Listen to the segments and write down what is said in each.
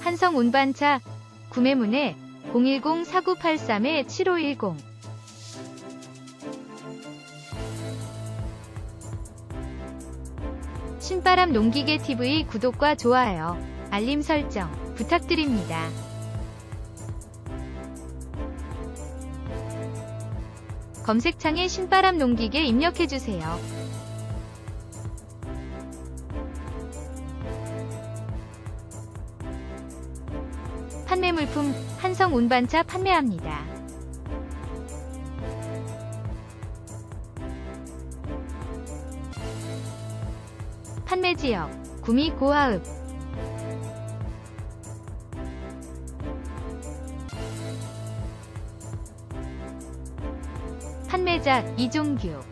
한성 운반차 구매문의 010-4983-7510 신바람 농기계 TV 구독과 좋아요, 알림 설정 부탁드립니다. 검색창에 신바람 농기계 입력해주세요. 판매 물품 한성 운반차 판매합니다. 판매 지역 구미 고하읍 판매자 이종규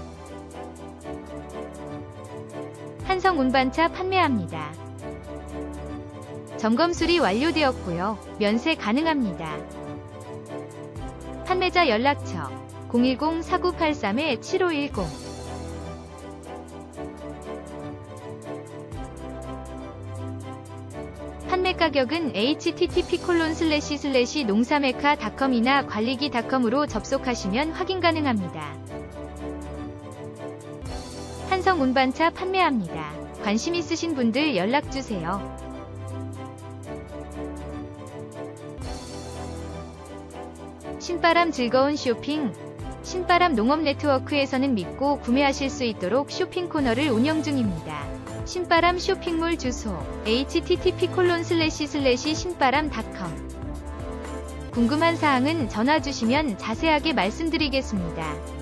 한성 운반차 판매합니다. 점검 수리 완료되었고요. 면세 가능합니다. 판매자 연락처 010-4983-7510 판매 가격은 http 콜론 슬래시 슬래시 농사메카닷컴이나 관리기닷컴으로 접속하시면 확인 가능합니다. 한성 운반차 판매합니다. 관심 있으신 분들 연락주세요. 신바람 즐거운 쇼핑 신바람 농업 네트워크에서는 믿고 구매하실 수 있도록 쇼핑 코너를 운영 중입니다. 신바람 쇼핑몰 주소 http 콜론 슬래시 슬래시 신바람닷컴 궁금한 사항은 전화 주시면 자세하게 말씀드리겠습니다.